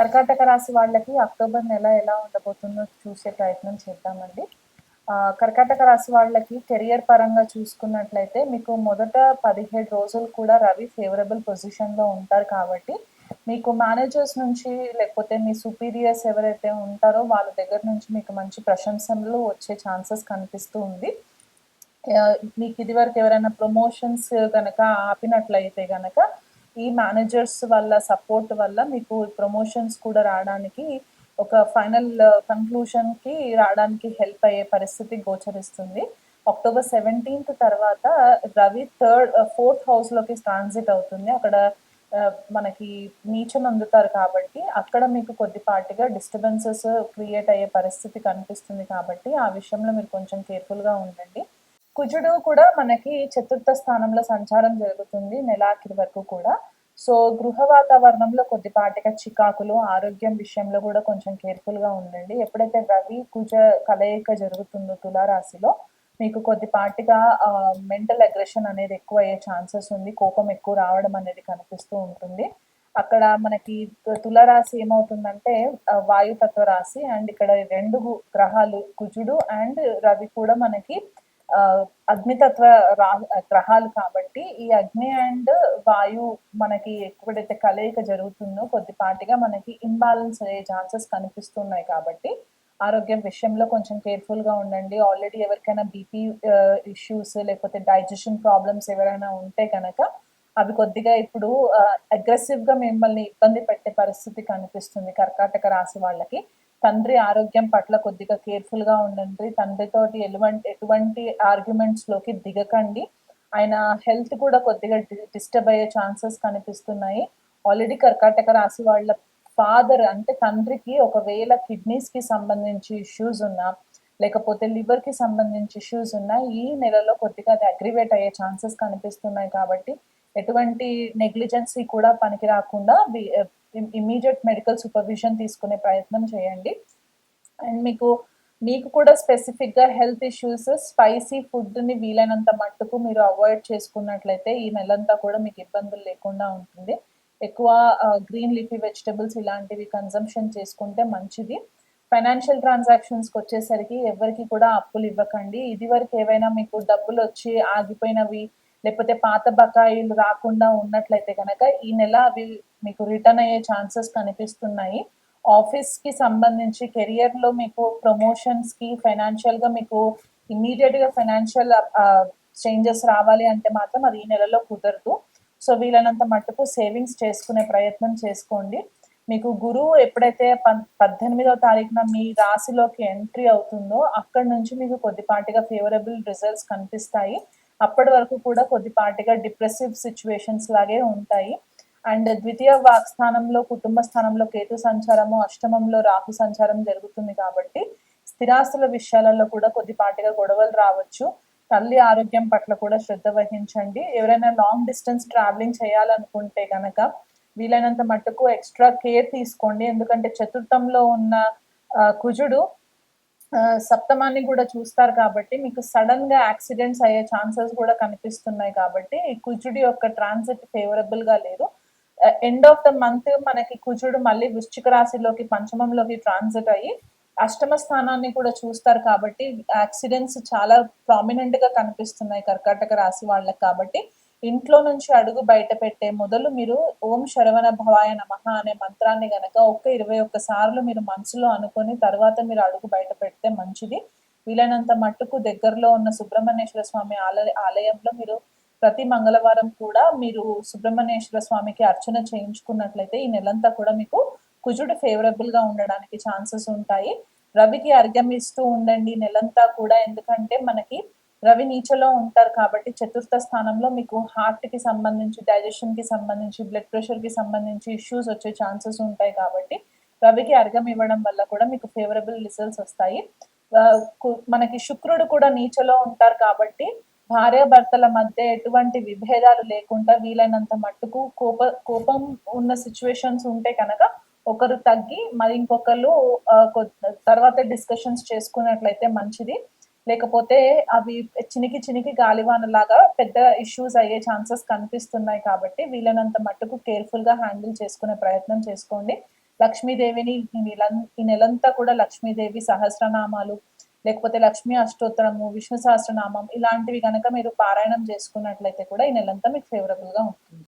కర్కాటక రాశి వాళ్ళకి అక్టోబర్ నెల ఎలా ఉండబోతుందో చూసే ప్రయత్నం చేద్దామండి. కర్కాటక రాశి వాళ్ళకి కెరియర్ పరంగా చూసుకున్నట్లయితే మీకు మొదట పదిహేడు రోజులు కూడా రవి ఫేవరబుల్ పొజిషన్లో ఉంటారు కాబట్టి మీకు మేనేజర్స్ నుంచి లేకపోతే మీ సుపీరియర్స్ ఎవరైతే ఉంటారో వాళ్ళ దగ్గర నుంచి మీకు మంచి ప్రశంసలు వచ్చే ఛాన్సెస్ కనిపిస్తూ ఉంది. మీకు ఇదివరకు ఎవరైనా ప్రమోషన్స్ కనుక ఆపినట్లయితే కనుక ఈ మేనేజర్స్ వల్ల సపోర్ట్ వల్ల మీకు ప్రమోషన్స్ కూడా రావడానికి ఒక ఫైనల్ కన్క్లూషన్ uh, కి రావడానికి హెల్ప్ అయ్యే పరిస్థితి గోచరిస్తుంది. అక్టోబర్ సెవెంటీన్త్ తర్వాత రవి థర్డ్ ఫోర్త్ హౌస్లోకి ట్రాన్సిట్ అవుతుంది. అక్కడ uh, మనకి నీచం అందుతారు కాబట్టి అక్కడ మీకు కొద్దిపాటిగా డిస్టర్బెన్సెస్ క్రియేట్ అయ్యే పరిస్థితి కనిపిస్తుంది కాబట్టి ఆ విషయంలో మీరు కొంచెం కేర్ఫుల్గా ఉండండి. కుజుడు కూడా మనకి చతుర్థ స్థానంలో సంచారం జరుగుతుంది నెలాఖరి వరకు కూడా. సో గృహ వాతావరణంలో కొద్దిపాటిగా చికాకులు ఆరోగ్యం విషయంలో కూడా కొంచెం కేర్ఫుల్గా ఉండండి. ఎప్పుడైతే రవి కుజ కలయిక జరుగుతుందో తులారాశిలో మీకు కొద్దిపాటిగా మెంటల్ అగ్రెషన్ అనేది ఎక్కువ అయ్యే ఛాన్సెస్ ఉంది. కోపం ఎక్కువ రావడం అనేది కనిపిస్తూ ఉంటుంది. అక్కడ మనకి తులరాశి ఏమవుతుందంటే వాయు వాయుతత్వ రాశి అండ్ ఇక్కడ రెండు గ్రహాలు కుజుడు అండ్ రవి కూడా మనకి అగ్నితత్వ గ్రహాలు కాబట్టి ఈ అగ్ని అండ్ వాయు మనకి ఎప్పుడైతే కలయిక జరుగుతుందో కొద్దిపాటిగా మనకి ఇంబ్యాలెన్స్ అయ్యే ఛాన్సెస్ కనిపిస్తున్నాయి కాబట్టి ఆరోగ్యం విషయంలో కొంచెం కేర్ఫుల్గా ఉండండి. ఆల్రెడీ ఎవరికైనా బీపీ ఇష్యూస్ లేకపోతే డైజెషన్ ప్రాబ్లమ్స్ ఎవరైనా ఉంటే కనుక అవి కొద్దిగా ఇప్పుడు అగ్రెసివ్గా మిమ్మల్ని ఇబ్బంది పెట్టే పరిస్థితి కనిపిస్తుంది కర్కాటక రాశి వాళ్ళకి. తండ్రి ఆరోగ్యం పట్ల కొద్దిగా కేర్ఫుల్గా ఉండండి. తండ్రితోటి ఎటువంటి ఎటువంటి ఆర్గ్యుమెంట్స్లోకి దిగకండి. ఆయన హెల్త్ కూడా కొద్దిగా డిస్టర్బ్ అయ్యే ఛాన్సెస్ కనిపిస్తున్నాయి. ఆల్రెడీ కర్కాటక రాశి వాళ్ళ ఫాదర్ అంటే తండ్రికి ఒకవేళ కిడ్నీస్కి సంబంధించి ఇష్యూస్ ఉన్నా లేకపోతే లివర్కి సంబంధించి ఇష్యూస్ ఉన్నా ఈ నెలలో కొద్దిగా అది అగ్రివేట్ అయ్యే ఛాన్సెస్ కనిపిస్తున్నాయి కాబట్టి ఎటువంటి నెగ్లిజెన్సీ కూడా పనికి రాకుండా ఇమీడియట్ మెడికల్ సూపర్విజన్ తీసుకునే ప్రయత్నం చేయండి. అండ్ మీకు మీకు కూడా స్పెసిఫిక్గా హెల్త్ ఇష్యూస్ స్పైసీ ఫుడ్ని వీలైనంత మట్టుకు మీరు అవాయిడ్ చేసుకున్నట్లయితే ఈ నెలంతా కూడా మీకు ఇబ్బందులు లేకుండా ఉంటుంది. ఎక్కువ గ్రీన్ లీఫీ వెజిటబుల్స్ ఇలాంటివి కన్సంప్షన్ చేసుకుంటే మంచిది. ఫైనాన్షియల్ ట్రాన్సాక్షన్స్కి వచ్చేసరికి ఎవరికి కూడా అప్పులు ఇవ్వకండి. ఇది వరకు ఏవైనా మీకు డబ్బులు వచ్చి ఆగిపోయినవి లేకపోతే పాత బకాయిలు రాకుండా ఉన్నట్లయితే కనుక ఈ నెల అవి మీకు రిటర్న్ అయ్యే ఛాన్సెస్ కనిపిస్తున్నాయి. ఆఫీస్కి సంబంధించి కెరియర్లో మీకు ప్రమోషన్స్కి ఫైనాన్షియల్గా మీకు ఇమీడియట్గా ఫైనాన్షియల్ చేంజెస్ రావాలి అంటే మాత్రం అది ఈ నెలలో కుదరదు. సో వీలైనంత మట్టుకు సేవింగ్స్ చేసుకునే ప్రయత్నం చేసుకోండి. మీకు గురువు ఎప్పుడైతే పద్దెనిమిదవ తారీఖున మీ రాశిలోకి ఎంట్రీ అవుతుందో అక్కడి నుంచి మీకు కొద్దిపాటిగా ఫేవరబుల్ రిజల్ట్స్ కనిపిస్తాయి. అప్పటి వరకు కూడా కొద్దిపాటిగా డిప్రెసివ్ సిచ్యువేషన్స్ లాగే ఉంటాయి. అండ్ ద్వితీయ వాక్ స్థానంలో కుటుంబ స్థానంలో కేతు సంచారము అష్టమంలో రాహు సంచారం జరుగుతుంది కాబట్టి స్థిరాస్తుల విషయాలలో కూడా కొద్దిపాటిగా గొడవలు రావచ్చు. తల్లి ఆరోగ్యం పట్ల కూడా శ్రద్ధ వహించండి. ఎవరైనా లాంగ్ డిస్టెన్స్ ట్రావెలింగ్ చేయాలనుకుంటే కనుక వీలైనంత మట్టుకు ఎక్స్ట్రా కేర్ తీసుకోండి. ఎందుకంటే చతుర్థంలో ఉన్న కుజుడు సప్తమాన్ని కూడా చూస్తారు కాబట్టి మీకు సడన్గా యాక్సిడెంట్స్ అయ్యే ఛాన్సెస్ కూడా కనిపిస్తున్నాయి కాబట్టి కుజుడి యొక్క ట్రాన్సిట్ ఫేవరబుల్గా లేదు. ఎండ్ ఆఫ్ ద మంత్ మనకి కుజుడు మళ్ళీ వృశ్చిక రాశిలోకి పంచమంలోకి ట్రాన్సిట్ అయ్యి అష్టమ స్థానాన్ని కూడా చూస్తారు కాబట్టి యాక్సిడెంట్స్ చాలా ప్రామినెంట్గా కనిపిస్తున్నాయి కర్కాటక రాశి వాళ్ళకి కాబట్టి ఇంట్లో నుంచి అడుగు బయట పెట్టే మొదలు మీరు ఓం శరవణ భవాయ నమః అనే మంత్రాన్ని గనక ఒక్క ఇరవై ఒక్క సార్లు మీరు మనసులో అనుకొని తర్వాత మీరు అడుగు బయట పెడితే మంచిది. వీలైనంత మట్టుకు దగ్గరలో ఉన్న సుబ్రహ్మణ్యేశ్వర స్వామి ఆలయ ఆలయంలో మీరు ప్రతి మంగళవారం కూడా మీరు సుబ్రహ్మణ్యేశ్వర స్వామికి అర్చన చేయించుకున్నట్లయితే ఈ నెలంతా కూడా మీకు కుజుడు ఫేవరబుల్గా ఉండడానికి ఛాన్సెస్ ఉంటాయి. రవికి అర్ఘ్యం ఇస్తూ ఉండండి నెలంతా కూడా. ఎందుకంటే మనకి రవి నీచలో ఉంటారు కాబట్టి చతుర్థ స్థానంలో మీకు హార్ట్కి సంబంధించి డైజెషన్కి సంబంధించి బ్లడ్ ప్రెషర్కి సంబంధించి ఇష్యూస్ వచ్చే ఛాన్సెస్ ఉంటాయి కాబట్టి రవికి అర్ఘం ఇవ్వడం వల్ల కూడా మీకు ఫేవరబుల్ రిజల్ట్స్ వస్తాయి. మనకి శుక్రుడు కూడా నీచలో ఉంటారు కాబట్టి భార్యాభర్తల మధ్య ఎటువంటి విభేదాలు లేకుండా వీలైనంత మట్టుకు కోప కోపం ఉన్న సిచ్యువేషన్స్ ఉంటే కనుక ఒకరు తగ్గి మరి ఇంకొకరు తర్వాత డిస్కషన్స్ చేసుకున్నట్లయితే మంచిది. లేకపోతే అవి చినికి చినికి గాలివానలాగా పెద్ద ఇష్యూస్ అయ్యే ఛాన్సెస్ కనిపిస్తున్నాయి కాబట్టి వీలైనంత మట్టుకు కేర్ఫుల్గా హ్యాండిల్ చేసుకునే ప్రయత్నం చేసుకోండి. లక్ష్మీదేవిని ఈ నెల- ఈ నెలంతా కూడా లక్ష్మీదేవి సహస్రనామాలు లేకపోతే లక్ష్మీ అష్టోత్తరము విష్ణు సహస్రనామం ఇలాంటివి గనక మీరు పారాయణం చేసుకున్నట్లయితే కూడా ఈ నెలంతా మీకు ఫేవరబుల్గా ఉంటుంది.